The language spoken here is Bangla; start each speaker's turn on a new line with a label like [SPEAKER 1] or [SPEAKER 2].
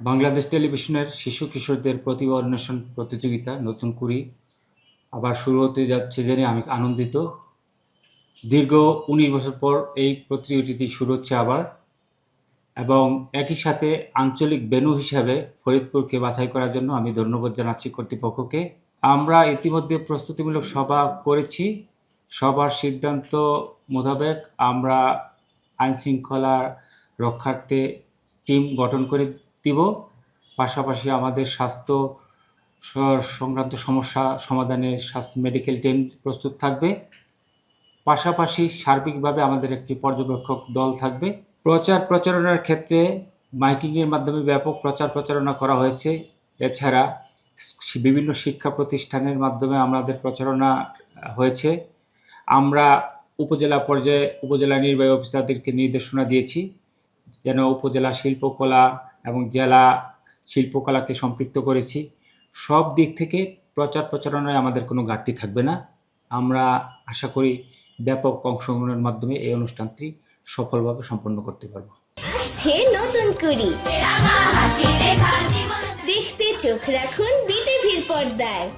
[SPEAKER 1] বাংলাদেশ টেলিভিশনের শিশু কিশোরদের প্রতিভা অন্বেষণ প্রতিযোগিতা, নতুন কুড়ি। আবার শুরু হতে যাচ্ছে জেনে আমি আনন্দিত। দীর্ঘ উনিশ বছর পর এই প্রতিযোগিতাটি শুরু হচ্ছে আবার। এবং একই সাথে আঞ্চলিক বেনু হিসাবে ফরিদপুরকে বাছাই করার জন্য আমি ধন্যবাদ জানাচ্ছি কর্তৃপক্ষকে। আমরা ইতিমধ্যে প্রস্তুতিমূলক সভা করেছি। সবার সিদ্ধান্ত মোতাবেক আমরা আইন শৃঙ্খলা রক্ষার্থে টিম গঠন করে দিব। পাশাপাশি আমাদের স্বাস্থ্য সংক্রান্ত সমস্যা সমাধানে স্বাস্থ্য মেডিকেল টিম প্রস্তুত থাকবে। পাশাপাশি সার্বিকভাবে আমাদের একটি পর্যবেক্ষক দল থাকবে। প্রচার প্রচারণার ক্ষেত্রে মাইকিংয়ের মাধ্যমে ব্যাপক প্রচার প্রচারণা করা হয়েছে। এছাড়া বিভিন্ন শিক্ষা প্রতিষ্ঠানের মাধ্যমে আমাদের প্রচারণা হয়েছে। আমরা উপজেলা পর্যায়ে উপজেলা নির্বাহী অফিসারদেরকে নির্দেশনা দিয়েছি। যেন উপজেলা শিল্পকলা এবং জেলা শিল্পকলাকে সম্পৃক্ত করেছি। সব দিক থেকে প্রচার প্রচারণায় আমাদের কোনো ঘাটতি থাকবে না। আমরা আশা করি ব্যাপক অংশগ্রহণের মাধ্যমে এই অনুষ্ঠানটি সফলভাবে সম্পন্ন করতে পারব।
[SPEAKER 2] নতুন করি দেখতে চোখ রাখুন বিটিভির পর্দায়।